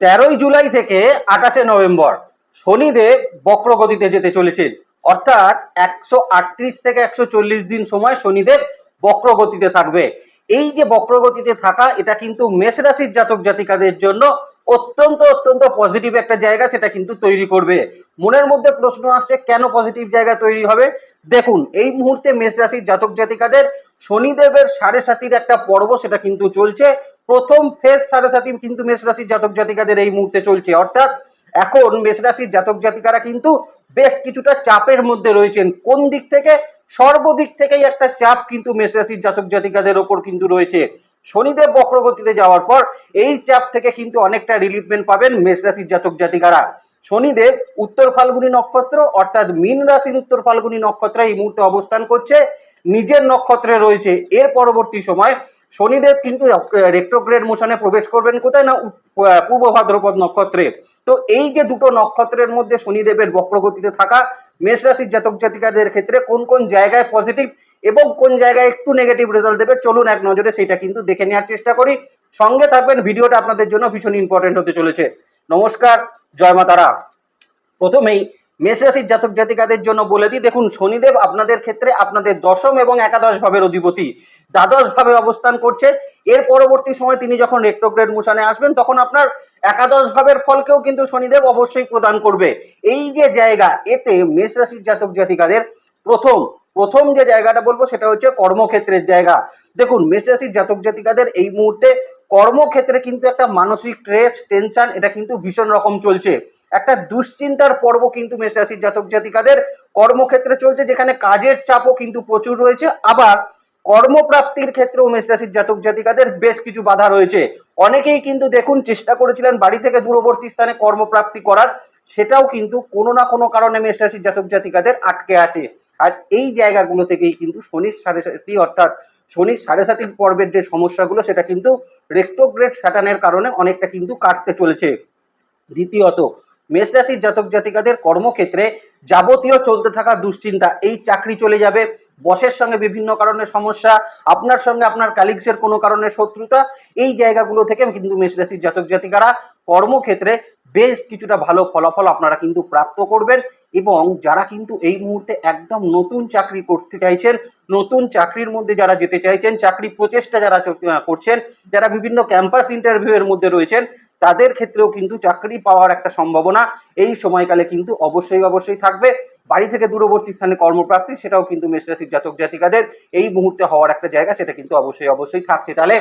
তেরোই জুলাই থেকে আঠাশে নভেম্বর শনিদেব বক্রগতিতে যেতে চলেছেন। অর্থাৎ একশো আটত্রিশ থেকে একশো চল্লিশ দিন সময় শনিদেব বক্রগতিতে থাকবে। এই যে বক্রগতিতে থাকা, এটা কিন্তু মেষ রাশির জাতক জাতিকাদের জন্য অত্যন্ত অত্যন্ত পজিটিভ একটা জায়গা সেটা কিন্তু তৈরি করবে। মনের মধ্যে প্রশ্ন আসছে, কেন পজিটিভ জায়গা তৈরি হবে? দেখুন, এই মুহূর্তে মেষ রাশির জাতক জাতিকাদের শনিদেবের সাড়ে সাতির একটা পর্ব সেটা কিন্তু চলছে। প্রথম ফেজ সাড়ে সাতি কিন্তু মেষ রাশির জাতক জাতিকাদের এই মুহূর্তে চলছে। অর্থাৎ এখন মেষ রাশির জাতক জাতিকারা কিন্তু বেশ কিছুটা চাপের মধ্যে রয়েছেন। কোন দিক থেকে? সর্বদিক থেকেই একটা চাপ কিন্তু মেষ রাশির জাতক জাতিকাদের ওপর কিন্তু রয়েছে। শনিদেব বক্রগতিতে যাওয়ার পর এই চাপ থেকে কিন্তু অনেকটা রিলিফমেন্ট পাবেন মেষ রাশির জাতক জাতিকারা। শনিদেব উত্তর ফাল্গুনি নক্ষত্র অর্থাৎ মীন রাশির উত্তর ফাল্গুনী নক্ষত্রে এই মুহূর্তে অবস্থান করছে। নিজের নক্ষত্রে রয়েছে এর পরবর্তী সময় শনিদেব কিন্তু রেক্টোগ্রেড মোশনে প্রবেশ করবেন কোথায় না পূর্ব ভাদ্রপদ নক্ষত্রে। তো এই যে দুটো নক্ষত্রের মধ্যে শনিদেবের বক্রগতিতে থাকা, মেষ রাশির জাতক জাতিকাদের ক্ষেত্রে কোন কোন জায়গায় পজিটিভ এবং কোন জায়গায় একটু নেগেটিভ রেজাল্ট দেবে, চলুন এক নজরে সেটা কিন্তু দেখে নেওয়ার চেষ্টা করি। সঙ্গে থাকবেন, ভিডিওটা আপনাদের জন্য ভীষণ ইম্পর্টেন্ট হতে চলেছে। নমস্কার, জয় মা তারা প্রথমেই মেষ রাশির জাতক জাতিকাদের জন্য বলে দিই, দেখুন, শনিদেব আপনাদের ক্ষেত্রে আপনাদের দশম এবং একাদশ ভাবের অধিপতি। দ্বাদশ ভাবে অবস্থান করছে। এর পরবর্তী সময় তিনি যখন রেক্টোগ্রেড মোশনে আসবেন, তখন আপনার একাদশ ভাবের ফলকেও কিন্তু শনিদেব অবশ্যই প্রদান করবে। এই যে জায়গা, এতে মেষ রাশির জাতক জাতিকাদের প্রথম প্রথম যে জায়গাটা বলব, সেটা হচ্ছে কর্মক্ষেত্রের জায়গা। দেখুন মেষ রাশির জাতক জাতিকাদের এই মুহূর্তে কর্মক্ষেত্রে কিন্তু একটা মানসিক স্ট্রেস টেনশন এটা কিন্তু ভীষণ রকম চলছে। একটা দুশ্চিন্তার পর্ব কিন্তু মেষ রাশির জাতক জাতিকাদের কর্মক্ষেত্রে চলছে, যেখানে কাজের চাপও কিন্তু প্রচুর রয়েছে। আবার কর্মপ্রাপ্তির ক্ষেত্রেও মেষ রাশির জাতক জাতিকাদের বেশ কিছু বাধা রয়েছে। অনেকেই কিন্তু দেখুন চেষ্টা করেছিলেন বাড়ি থেকে দূরবর্তী স্থানে কর্মপ্রাপ্তি করার, সেটাও কিন্তু কোনো না কোনো কারণে মেষ রাশির জাতক জাতিকাদের আটকে আছে। আর এই জায়গাগুলো থেকেই কিন্তু শনির সাড়ে সাতি, অর্থাৎ শনির সাড়ে সাতির পর্বের যে সমস্যাগুলো, সেটা কিন্তু রেক্টোগ্রেড স্যাটানের কারণে অনেকটা কিন্তু কাটতে চলেছে। দ্বিতীয়ত মেষ রাশির জাতক জাতিকাদের কর্মক্ষেত্রে যাবতীয় চলতে থাকা দুশ্চিন্তা এই চাকরি চলে যাবে। বসের সঙ্গে বিভিন্ন কারণে সমস্যা, আপনার সঙ্গে আপনার কালিগসের কোনো কারণে শত্রুতা, এই জায়গাগুলো থেকে কিন্তু মেষ রাশির জাতক জাতিকারা কর্মক্ষেত্রে বেশ কিছুটা ভালো ফলাফল আপনারা কিন্তু প্রাপ্ত করবেন এবং যারা কিন্তু এই মুহূর্তে একদম নতুন চাকরি করতে চাইছেন, নতুন চাকরির মধ্যে যারা যেতে চাইছেন, চাকরি প্রচেষ্টা যারা করছেন, যারা বিভিন্ন ক্যাম্পাস ইন্টারভিউ এর মধ্যে রয়েছেন, তাদের ক্ষেত্রেও কিন্তু চাকরি পাওয়ার একটা সম্ভাবনা এই সময়কালে কিন্তু অবশ্যই অবশ্যই থাকবে। বাড়ি থেকে দূরবর্তী স্থানে কর্মপ্রাপ্তি সেটাও কিন্তু মেষ রাশির জাতক জাতিকাদের এই মুহূর্তে হওয়ার একটা জায়গা, সেটা কিন্তু অবশ্যই অবশ্যই থাকছে। তাহলে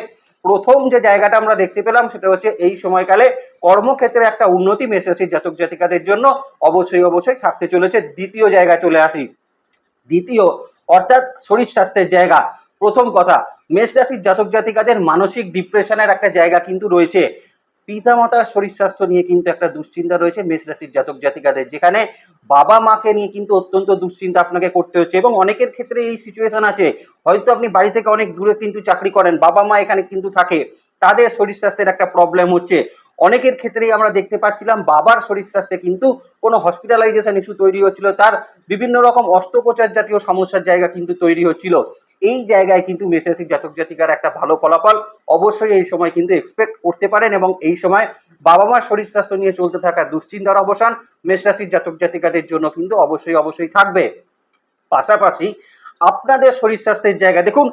প্রথম যে জায়গাটা আমরা দেখতে পেলাম, সেটা হচ্ছে এই সময়কালে কর্মক্ষেত্রে একটা উন্নতি মেষ রাশির জাতক জাতিকাদের জন্য অবশ্যই অবশ্যই থাকতে চলেছে। দ্বিতীয় জায়গায় চলে আসি। দ্বিতীয়, অর্থাৎ শরীর স্বাস্থ্যের জায়গা। প্রথম কথা, মেষ রাশির জাতক জাতিকাদের মানসিক ডিপ্রেশনের একটা জায়গা কিন্তু রয়েছে। পিতামাতার শরীর স্বাস্থ্য নিয়ে কিন্তু একটা দুশ্চিন্তা রয়েছে মেষ রাশির জাতক জাতিকাদের, যেখানে বাবা মাকে নিয়ে কিন্তু অত্যন্ত দুশ্চিন্তা আপনাকে করতে হচ্ছে এবং অনেকের ক্ষেত্রে এই সিচুয়েশন আছে। হয়তো আপনি বাড়ি থেকে অনেক দূরে কিন্তু চাকরি করেন, বাবা মা এখানে কিন্তু থাকে, তাদের শরীর স্বাস্থ্যের একটা প্রবলেম হচ্ছে। অনেকের ক্ষেত্রেই আমরা দেখতে পাচ্ছিলাম বাবার শরীর স্বাস্থ্যে কিন্তু কোনো হসপিটালাইজেশন ইস্যু তৈরি হচ্ছিল, তার বিভিন্ন রকম অস্ত্রোপচার জাতীয় সমস্যার জায়গা কিন্তু তৈরি হচ্ছিল। এই জায়গায় কিন্তু মেষরাশির জাতক জাতিকার একটা ভালো ফলাফল অবশ্যই এই সময় কিন্তু এক্সপেক্ট করতে পারেন এবং এই সময় বাবা মার শরীর স্বাস্থ্য নিয়ে চলতে থাকা দুশ্চিন্তার অবসান মেষরাশির জাতক জাতিকাদের জন্য কিন্তু অবশ্যই অবশ্যই থাকবে। পাশাপাশি আপনাদের শরীর স্বাস্থ্যের জায়গা দেখুন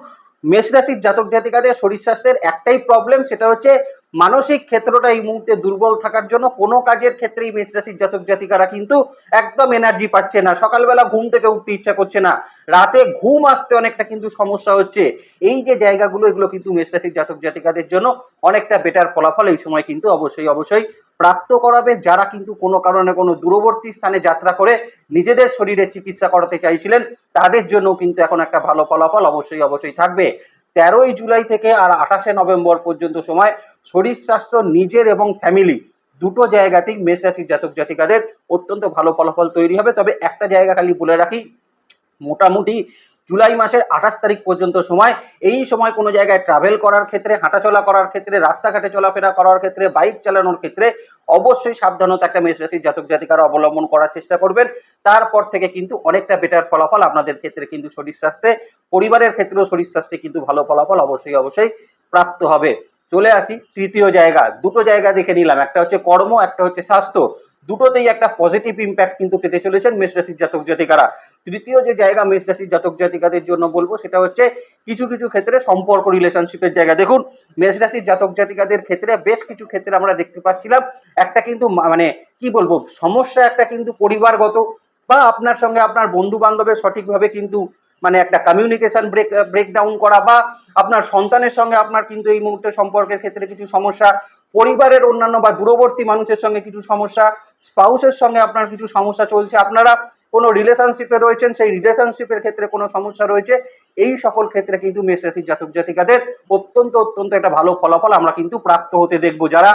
মেষ রাশির জাতক জাতিকাদের শরীর স্বাস্থ্যের একটাই প্রবলেম সেটা হচ্ছে মানসিক ক্ষেত্রটা এই মুহূর্তে দুর্বল থাকার জন্য কোনো কাজের ক্ষেত্রেই মেষ রাশির জাতক জাতিকারা কিন্তু একদম এনার্জি পাচ্ছে না। সকালবেলা ঘুম থেকে উঠতে ইচ্ছা করছে না। রাতে ঘুম আসতে অনেকটা কিন্তু সমস্যা হচ্ছে। এই যে জায়গাগুলো, এগুলো কিন্তু মেষ রাশির জাতক জাতিকাদের জন্য অনেকটা বেটার ফলাফল এই সময় কিন্তু অবশ্যই অবশ্যই প্রাপ্ত করাবে। যারা কিন্তু কোনো কারণে কোনো দূরবর্তী স্থানে যাত্রা করে নিজেদের শরীরে চিকিৎসা করাতে চাইছিলেন, তাদের জন্য কিন্তু এখন একটা ভালো ফলাফল অবশ্যই অবশ্যই থাকবে। তেরোই জুলাই থেকে আর আঠাশে নভেম্বর পর্যন্ত সময় শরীর স্বাস্থ্য, নিজের এবং ফ্যামিলি দুটো জায়গাতেই মেষ রাশির জাতক জাতিকাদের অত্যন্ত ভালো ফলাফল তৈরি হবে। তবে একটা জায়গা খালি বলে রাখি, মোটামুটি জুলাই মাসের আঠাশ তারিখ পর্যন্ত সময়। এই সময় কোনো জায়গায় ট্রাভেল করার ক্ষেত্রে, হাঁটাচলা করার ক্ষেত্রে, রাস্তাঘাটে চলাফেরা করার ক্ষেত্রে বাইক চালানোর ক্ষেত্রে অবশ্যই সাবধানতা একটা মেষ রাশির জাতক জাতিকারা অবলম্বন করার চেষ্টা করবেন। তারপর থেকে কিন্তু অনেকটা বেটার ফলাফল আপনাদের ক্ষেত্রে কিন্তু শরীর স্বাস্থ্যে, পরিবারের ক্ষেত্রেও শরীর স্বাস্থ্যে কিন্তু ভালো ফলাফল অবশ্যই অবশ্যই প্রাপ্ত হবে। চলে আসি, তৃতীয় জায়গা। দুটো জায়গা দেখে নিলাম, একটা হচ্ছে কর্ম, একটা হচ্ছে স্বাস্থ্য। দুটোতেই একটা পজিটিভ ইম্প্যাক্ট কিন্তু পেতে চলেছেন মেষ রাশির জাতক জাতিকারা। তৃতীয় যে জায়গা মেষ রাশির জাতক জাতিকাদের জন্য বলব, সেটা হচ্ছে কিছু কিছু ক্ষেত্রে সম্পর্ক রিলেশনশিপের জায়গা। দেখুন, মেষ রাশির জাতক জাতিকাদের ক্ষেত্রে বেশ কিছু ক্ষেত্রে আমরা দেখতে পাচ্ছিলাম, একটা কিন্তু মানে কি বলব, সমস্যা একটা কিন্তু পরিবারগত বা আপনার সঙ্গে আপনার বন্ধু বান্ধবের সঠিকভাবে কিন্তু মানে একটা কমিউনিকেশন ব্রেক ব্রেকডাউন করা বা আপনার সন্তানের সঙ্গে আপনার কিন্তু এই মুহূর্তে সম্পর্কের ক্ষেত্রে কিছু সমস্যা, পরিবারের অন্যান্য বা দূরবর্তী মানুষের সঙ্গে কিছু সমস্যা, স্পাউসের সঙ্গে আপনার কিছু সমস্যা চলছে, আপনারা কোনো রিলেশনশিপে রয়েছেন, সেই রিলেশনশিপের ক্ষেত্রে কোনো সমস্যা রয়েছে, এই সকল ক্ষেত্রে কিন্তু রাশির জাতক জাতিকাদের অত্যন্ত অত্যন্ত একটা ভালো ফলাফল আমরা কিন্তু প্রাপ্ত হতে দেখব। যারা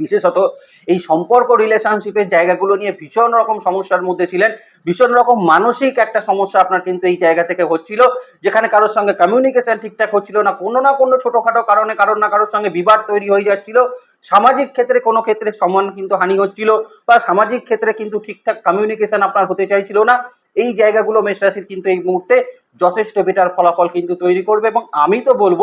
বিশেষত এই সম্পর্ক রিলেশনশিপের জায়গাগুলো নিয়ে ভীষণ রকম সমস্যার মধ্যে ছিলেন। ভীষণ রকম মানসিক একটা সমস্যা আপনার কিন্তু এই জায়গা থেকে হচ্ছিল, যেখানে কারোর সঙ্গে কমিউনিকেশন ঠিকঠাক হচ্ছিল না, কোনো না কোনো ছোটোখাটো কারণে কারোর না কারোর সঙ্গে বিবাদ তৈরি হয়ে যাচ্ছিল। সামাজিক ক্ষেত্রে কোনো ক্ষেত্রে সম্মান কিন্তু হানি হচ্ছিল বা সামাজিক ক্ষেত্রে কিন্তু ঠিকঠাক কমিউনিকেশন আপনার হতে চাইছিল না। এই জায়গাগুলো মেষ রাশির কিন্তু এই মুহূর্তে যথেষ্ট বেটার ফলাফল কিন্তু তৈরি করবে এবং আমি তো বলব,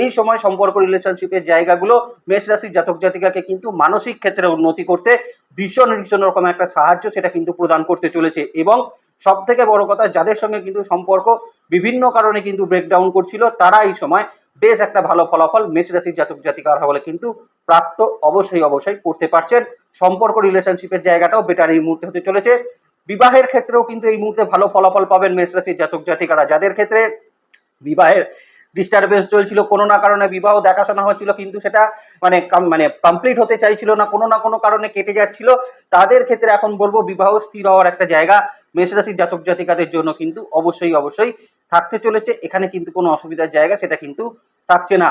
এই সময় সম্পর্ক রিলেশনশিপের জায়গাগুলো মেষ রাশির জাতক জাতিকাকে কিন্তু মানসিক ক্ষেত্রে উন্নতি করতে ভীষণ ভীষণ রকম একটা সাহায্য সেটা কিন্তু প্রদান করতে চলেছে এবং সব থেকে বড় কথা যাদের সঙ্গে কিন্তু সম্পর্ক বিভিন্ন কারণে কিন্তু ব্রেকডাউন করছিল, তারা এই সময় বেশ একটা ভালো ফলাফল মেষ রাশির জাতক জাতিকার বলে কিন্তু প্রাপ্ত অবশ্যই অবশ্যই করতে পারছেন। সম্পর্ক রিলেশনশিপের জায়গাটাও বেটার এই মুহূর্তে হতে চলেছে। বিবাহের ক্ষেত্রেও কিন্তু এই মুহূর্তে ভালো ফলাফল পাবেন মেষ রাশির জাতক জাতিকারা। যাদের ক্ষেত্রে বিবাহের ডিস্টারবেন্স চলছিল, কোনো না কারণে বিবাহ দেখাশোনা হচ্ছিল, কিন্তু সেটা মানে মানে কমপ্লিট হতে চাইছিল না, কোনো না কোনো কারণে কেটে যাচ্ছিল, তাদের ক্ষেত্রে এখন বলব বিবাহ স্থির হওয়ার একটা জায়গা মেষ রাশির জাতক জাতিকাদের জন্য কিন্তু অবশ্যই অবশ্যই থাকতে চলেছে। এখানে কিন্তু কোনো অসুবিধার জায়গা সেটা কিন্তু থাকছে না।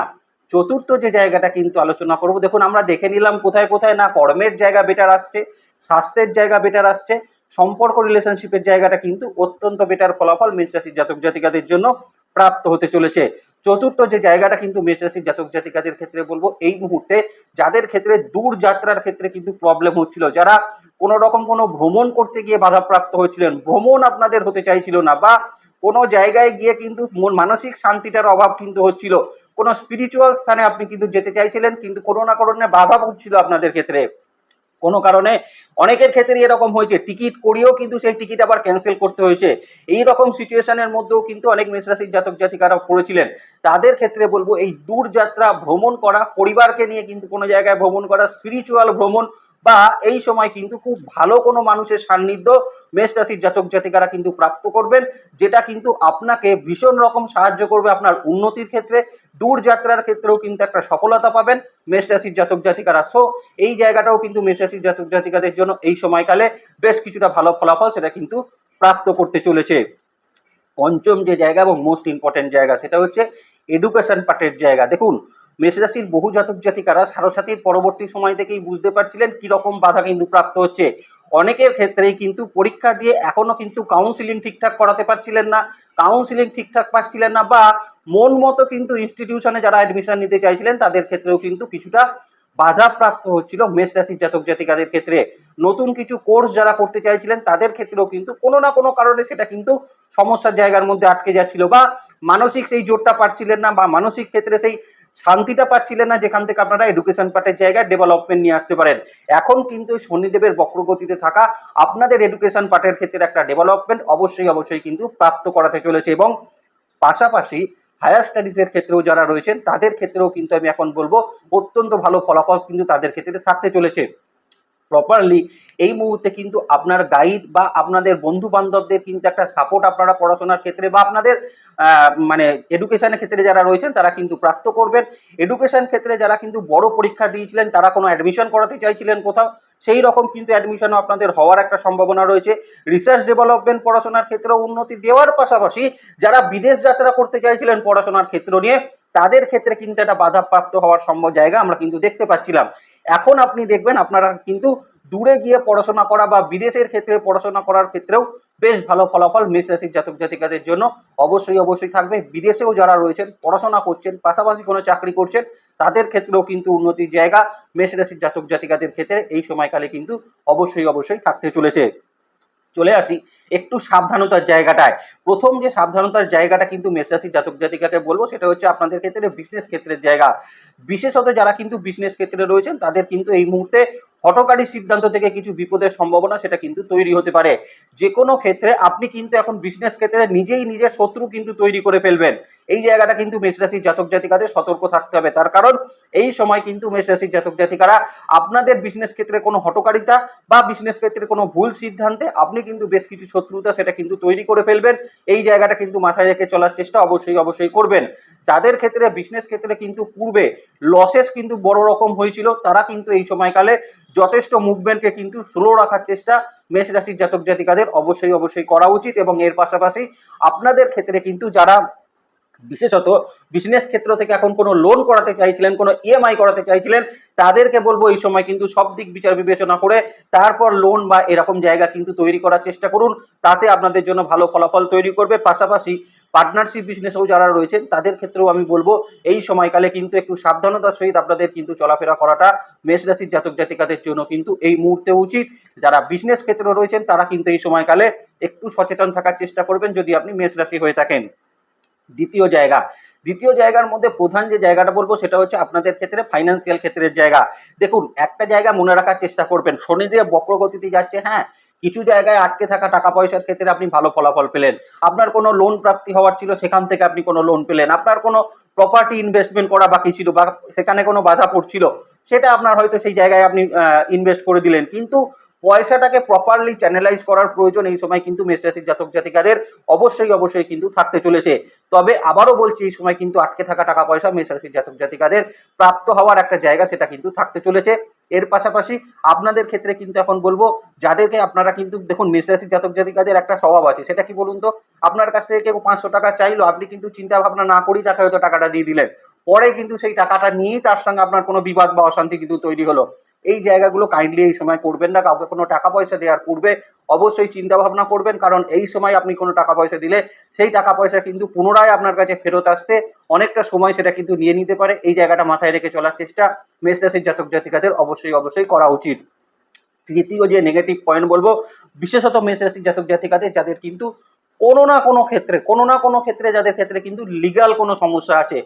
চতুর্থ যে জায়গাটা কিন্তু আলোচনা করব, দেখুন আমরা দেখে নিলাম কোথায় কোথায় না কর্মের জায়গা বেটার আসছে, স্বাস্থ্যের জায়গা বেটার আসছে। সম্পর্ক রিলেশনশিপের জায়গাটা কিন্তু অত্যন্ত বেটার ফলাফল মেষ রাশির জাতক জাতিকাদের জন্য প্রাপ্ত হতে চলেছে। চতুর্থ যে জায়গাটা কিন্তু মেষ রাশির জাতক জাতিকাদের ক্ষেত্রে বলব, এই মুহূর্তে যাদের ক্ষেত্রে দূর যাত্রার ক্ষেত্রে কিন্তু প্রবলেম হচ্ছিল, যারা কোনো রকম কোনো ভ্রমণ করতে গিয়ে বাধাপ্রাপ্ত হয়েছিলেন, ভ্রমণ আপনাদের হতে চাইছিল না বা কোনো জায়গায় গিয়ে কিন্তু মন মানসিক শান্তিটার অভাব কিন্তু হচ্ছিল। কোনো স্পিরিচুয়াল স্থানে আপনি কিন্তু যেতে চাইছিলেন, কিন্তু কোনো না কোনো বাধা পড়ছিল আপনাদের ক্ষেত্রে। কোনো কারণে অনেকের ক্ষেত্রে এরকম হয়েছে। টিকিট করিয়েও কিন্তু সেই টিকিট আবার ক্যান্সেল করতে হয়েছে। এই রকম সিচুয়েশনের মধ্যেও কিন্তু অনেক মেষরাশির জাতক জাতিকারা পড়েছিলেন। তাদের ক্ষেত্রে বলব, এই দূর যাত্রা, ভ্রমণ করা, পরিবারকে নিয়ে কিন্তু কোনো জায়গায় ভ্রমণ করা স্পিরিচুয়াল ভ্রমণ বা এই সময় কিন্তু খুব ভালো কোনো মানুষের সান্নিধ্য মেষ রাশির জাতক জাতিকারা কিন্তু প্রাপ্ত করবেন, যেটা কিন্তু আপনাকে ভীষণ রকম সাহায্য করবে আপনার উন্নতির ক্ষেত্রে দূর যাত্রার ক্ষেত্রেও কিন্তু একটা সফলতা পাবেন মেষ রাশির জাতক জাতিকারা। সো এই জায়গাটাও কিন্তু মেষ রাশির জাতক জাতিকাদের জন্য এই সময়কালে বেশ কিছুটা ভালো ফলাফল সেটা কিন্তু প্রাপ্ত করতে চলেছে। পঞ্চম যে জায়গা এবং মোস্ট ইম্পর্টেন্ট জায়গা সেটা হচ্ছে এডুকেশন পার্টের জায়গা। দেখুন মেষরাশির বহু জাতক জাতিকারা সারসাথীর পরবর্তী সময় থেকেই বুঝতে পারছিলেন কি রকম বাধা কিন্তু প্রাপ্ত হচ্ছে। অনেকের ক্ষেত্রেই কিন্তু পরীক্ষা দিয়ে এখনও কিন্তু কাউন্সিলিং ঠিকঠাক করাতে পারছিলেন না কাউন্সিলিং ঠিকঠাক পাচ্ছিলেন না বা মন মতো কিন্তু ইনস্টিটিউশনে যারা অ্যাডমিশন নিতে চাইছিলেন তাদের ক্ষেত্রেও কিন্তু কিছুটা বাধা প্রাপ্ত হচ্ছিল মেষ রাশির জাতক জাতিকাদের ক্ষেত্রে। নতুন কিছু কোর্স যারা করতে চাইছিলেন তাদের ক্ষেত্রেও কিন্তু কোনো না কোনো কারণে সেটা কিন্তু সমস্যার জায়গার মধ্যে আটকে যাচ্ছিল বা মানসিক সেই জোরটা পাচ্ছিলেন না বা মানসিক ক্ষেত্রে সেই শান্তিটা পাচ্ছিলেন না, যেখান থেকে আপনারা এডুকেশন পার্টের জায়গায় ডেভেলপমেন্ট নিয়ে আসতে পারেন। এখন কিন্তু শনিদেবের বক্রগতিতে থাকা আপনাদের এডুকেশন পার্টের ক্ষেত্রে একটা ডেভেলপমেন্ট অবশ্যই অবশ্যই কিন্তু প্রাপ্ত করাতে চলেছে এবং পাশাপাশি হায়ার স্টাডিজের ক্ষেত্রেও যারা রয়েছেন, তাদের ক্ষেত্রেও কিন্তু আমি এখন বলব, অত্যন্ত ভালো ফলাফল কিন্তু তাদের ক্ষেত্রে থাকতে চলেছে। প্রপারলি এই মুহূর্তে কিন্তু আপনার গাইড বা আপনাদের বন্ধু বান্ধবদের কিন্তু একটা সাপোর্ট আপনারা পড়াশোনার ক্ষেত্রে বা আপনাদের মানে এডুকেশনের ক্ষেত্রে যারা রয়েছেন, তারা কিন্তু প্রাপ্ত করবেন। এডুকেশন ক্ষেত্রে যারা কিন্তু বড় পরীক্ষা দিয়েছিলেন, তারা কোনো অ্যাডমিশন করাতে চাইছিলেন কোথাও, সেই রকম কিন্তু অ্যাডমিশনও আপনাদের হওয়ার একটা সম্ভাবনা রয়েছে। রিসার্চ ডেভেলপমেন্ট পড়াশোনার ক্ষেত্রেও উন্নতি দেওয়ার পাশাপাশি যারা বিদেশ যাত্রা করতে চাইছিলেন পড়াশোনার ক্ষেত্র নিয়ে তাদের ক্ষেত্রে কিন্তু একটা বাধাপ্রাপ্ত হওয়ার সম্ভব জায়গা আমরা কিন্তু দেখতে পাচ্ছিলাম। এখন আপনি দেখবেন আপনারা কিন্তু দূরে গিয়ে পড়াশোনা করা বা বিদেশের ক্ষেত্রে পড়াশোনা করার ক্ষেত্রেও বেশ ভালো ফলাফল মেষ রাশির জাতক জাতিকাদের জন্য অবশ্যই অবশ্যই থাকবে। বিদেশেও যারা রয়েছেন, পড়াশোনা করছেন, পাশাপাশি কোনো চাকরি করছেন, তাদের ক্ষেত্রেও কিন্তু উন্নতির জায়গা মেষ রাশির জাতক জাতিকাদের ক্ষেত্রে এই সময়কালে কিন্তু অবশ্যই অবশ্যই থাকতে চলেছে। চলে আসি একটু সাবধানতার জায়গাটায়। প্রথম যে সাবধানতার জায়গাটা কিন্তু মেষরাশি জাতক জাতিকাকে বলব, সেটা হচ্ছে আপনাদের ক্ষেত্রে বিজনেস ক্ষেত্রের জায়গা। বিশেষত যারা কিন্তু বিজনেস ক্ষেত্রে রয়েছেন, তাদের কিন্তু এই মুহূর্তে হটকারী সিদ্ধান্ত থেকে কিছু বিপদের সম্ভাবনা সেটা কিন্তু তৈরি হতে পারে। যে কোনো ক্ষেত্রে আপনি কিন্তু এখন বিজনেস ক্ষেত্রে নিজেই নিজের শত্রু কিন্তু তৈরি করে ফেলবেন। এই জায়গাটা কিন্তু মেষরাশির জাতক জাতিকাদের সতর্ক থাকতে হবে। তার কারণ এই সময় কিন্তু মেষরাশির জাতক জাতিকারা আপনাদের বিজনেস ক্ষেত্রে কোনো হটকারিতা বা বিজনেস ক্ষেত্রে কোনো ভুল সিদ্ধান্তে আপনি কিন্তু বেশ কিছু শত্রুতা সেটা কিন্তু তৈরি করে ফেলবেন। এই জায়গাটা কিন্তু মাথায় রেখে চলার চেষ্টা অবশ্যই অবশ্যই করবেন। যাদের ক্ষেত্রে বিজনেস ক্ষেত্রে কিন্তু পূর্বে লসেস কিন্তু বড় রকম হয়েছিল, তারা কিন্তু এই সময়কালে যথেষ্ট মুভমেন্টকে কিন্তু স্লো রাখার চেষ্টা মেষ রাশির জাতক জাতিকাদের অবশ্যই অবশ্যই করা উচিত এবং এর পাশাপাশি আপনাদের ক্ষেত্রে কিন্তু যারা বিশেষত বিজনেস ক্ষেত্র থেকে এখন কোনো লোন করাতে চাইছিলেন, কোনো ইএমআই করাতে চাইছিলেন, তাদেরকে বলব এই সময় কিন্তু সব দিক বিচার বিবেচনা করে তারপর লোন বা এরকম জায়গা কিন্তু তৈরি করার চেষ্টা করুন, তাতে আপনাদের জন্য ভালো ফলাফল তৈরি করবে। পাশাপাশি পার্টনারশিপ বিজনেসেও যারা রয়েছেন, তাদের ক্ষেত্রেও আমি বলব এই সময়কালে কিন্তু একটু সাবধানতার সহিত আপনাদের কিন্তু চলাফেরা করাটা মেষ রাশির জাতক জাতিকাদের জন্য কিন্তু এই মুহূর্তে উচিত। যারা বিজনেস ক্ষেত্রে রয়েছেন, তারা কিন্তু এই সময়কালে একটু সচেতন থাকার চেষ্টা করবেন যদি আপনি মেষ রাশি হয়ে থাকেন। দ্বিতীয় জায়গা। দ্বিতীয় জায়গার মধ্যে প্রধান যে জায়গাটা বলব, সেটা হচ্ছে আপনাদের ক্ষেত্রে ফাইন্যান্সিয়াল ক্ষেত্রের জায়গা। দেখুন, একটা জায়গা মনে রাখার চেষ্টা করবেন। শনি দিয়ে বক্রগতিতে যাচ্ছে হ্যাঁ কিছু জায়গায় আটকে থাকা টাকা পয়সার ক্ষেত্রে আপনি ভালো ফলাফল পেলেন। আপনার কোনো লোন প্রাপ্তি হওয়ার ছিল, সেখান থেকে আপনি কোনো লোন পেলেন। আপনার কোনো প্রপার্টি ইনভেস্টমেন্ট করা বাকি ছিল বা সেখানে কোনো বাধা পড়ছিল, সেটা আপনার হয়তো সেই জায়গায় আপনি ইনভেস্ট করে দিলেন। কিন্তু পয়সাটাকে প্রপারলি চ্যানেলাইজ করার প্রয়োজন এই সময় কিন্তু মেষরাশির জাতক জাতিকাদের অবশ্যই অবশ্যই কিন্তু থাকতে চলেছে। তবে আবারও বলছি, এই সময় কিন্তু আটকে থাকা টাকা পয়সা মেষরাশির জাতক জাতিকাদের প্রাপ্ত হওয়ার একটা জায়গা সেটা কিন্তু থাকতে চলেছে। এর পাশাপাশি আপনাদের ক্ষেত্রে কিন্তু এখন বলব, যাদেরকে আপনারা কিন্তু দেখুন মেষরাশির জাতক জাতিকাদের একটা স্বভাব আছে। সেটা কি বলুন তো? আপনার কাছ থেকে কেউ পাঁচশো টাকা চাইলো, আপনি কিন্তু চিন্তা ভাবনা না করেই তাকে হয়তো টাকাটা দিয়ে দিলেন। পরে কিন্তু সেই টাকাটা নিয়েই তার সঙ্গে আপনার কোনো বিবাদ বা অশান্তি কিন্তু তৈরি হলো। এই জায়গাগুলো কাইন্ডলি এই সময় করবেন না, কাউকে কোনো টাকা পয়সা দেওয়ার পূর্বে অবশ্যই চিন্তা ভাবনা করবেন, কারণ এই সময় আপনি কোনো টাকা পয়সা দিলে সেই টাকা পয়সা কিন্তু পুনরায় আপনার কাছে ফেরত আসতে অনেকটা সময় সেটা কিন্তু নিয়ে নিতে পারে। এই জায়গাটা মাথায় রেখে চলার চেষ্টা মেষ রাশির জাতক জাতিকাদের অবশ্যই অবশ্যই করা উচিত। তৃতীয় যে নেগেটিভ পয়েন্ট বলব, বিশেষত মেষ রাশির জাতক জাতিকাদের, যাদের কিন্তু কোনো না কোনো ক্ষেত্রে, কোনো না কোনো ক্ষেত্রে, যাদের ক্ষেত্রে কিন্তু লিগাল কোনো সমস্যা আছে।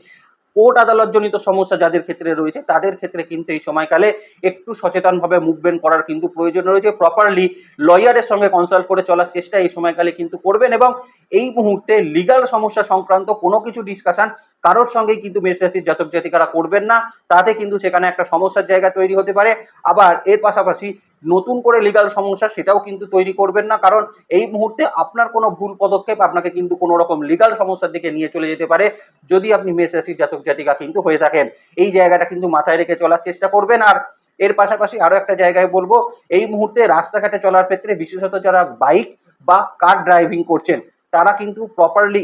কোর্ট আদালত জনিত সমস্যা যাদের ক্ষেত্রে রয়েছে, তাদের ক্ষেত্রে কিন্তু এই সময়কালে একটু সচেতনভাবে মুভমেন্ট করার কিন্তু প্রয়োজন রয়েছে। প্রপারলি লয়ারের সঙ্গে কনসাল্ট করে চলার চেষ্টা এই সময়কালে কিন্তু করবেন এবং এই মুহূর্তে লিগাল সমস্যা সংক্রান্ত কোনো কিছু ডিসকাশন কারোর সঙ্গেই কিন্তু মেষরাশির জাতক জাতিকারা করবেন না। তাতে কিন্তু সেখানে একটা সমস্যার জায়গা তৈরি হতে পারে। আবার এর পাশাপাশি নতুন করে লিগাল সমস্যা সেটাও কিন্তু তৈরি করবেন না। কারণ এই মুহূর্তে আপনার কোনো ভুল পদক্ষেপ আপনাকে কিন্তু কোনো রকম লিগাল সমস্যার দিকে নিয়ে চলে যেতে পারে, যদি আপনি মেষ রাশির জাতক, জাতিকা কিন্তু হয়ে থাকেন। এই জায়গাটা কিন্তু মাথায় রেখে চলার চেষ্টা করবেন। আর এর পাশাপাশি আরও একটা জায়গায় বলব, এই মুহূর্তে রাস্তাঘাটে চলার ক্ষেত্রে বিশেষত যারা বাইক বা কার ড্রাইভিং করছেন তারা কিন্তু প্রপারলি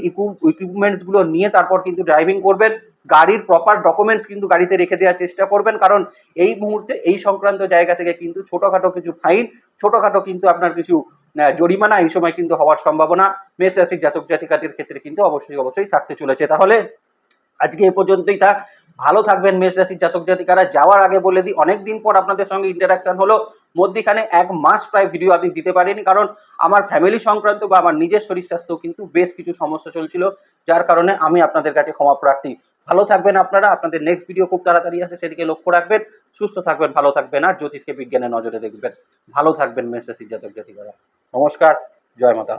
ইকুইপমেন্টসগুলো নিয়ে তারপর কিন্তু ড্রাইভিং করবেন। গাড়ির প্রপার ডকুমেন্টস কিন্তু গাড়িতে রেখে দেওয়ার চেষ্টা করবেন। কারণ এই মুহূর্তে, এই সংক্রান্ত জায়গা থেকে কিন্তু ছোটখাটো কিছু ফাইন ছোটখাটো কিন্তু আপনার কিছু জরিমানা এই সময় কিন্তু হওয়ার সম্ভাবনা। মেষ রাশির জাতক জাতিকাদের ক্ষেত্রে কিন্তু অবশ্যই অবশ্যই থাকতে চলেছে। তাহলে আজকে এ পর্যন্তই থাক। ভালো থাকবেন মেষ রাশির জাতক জাতিকারা। যাওয়ার আগে বলে দিই অনেক দিন পর আপনাদের সঙ্গে ইন্টারাকশন হলো। মধ্যিখানে এক মাস প্রায় ভিডিও আমি দিতে পারিনি কারণ আমার ফ্যামিলি সংক্রান্ত বা আমার নিজের শরীর স্বাস্থ্য কিন্তু বেশ কিছু সমস্যা চলছিল, যার কারণে আমি আপনাদের কাছে ক্ষমা প্রার্থী। ভালো থাকবেন আপনারা, আপনাদের নেক্সট ভিডিও খুব তাড়াতাড়ি আসে, সেদিকে লক্ষ্য রাখবেন। সুস্থ থাকবেন, ভালো থাকবেন, আর জ্যোতিষকে বিজ্ঞানের নজরে দেখবেন। ভালো থাকবেন মেষ রাশির জাতক জাতিকারা। নমস্কার, জয় মাতা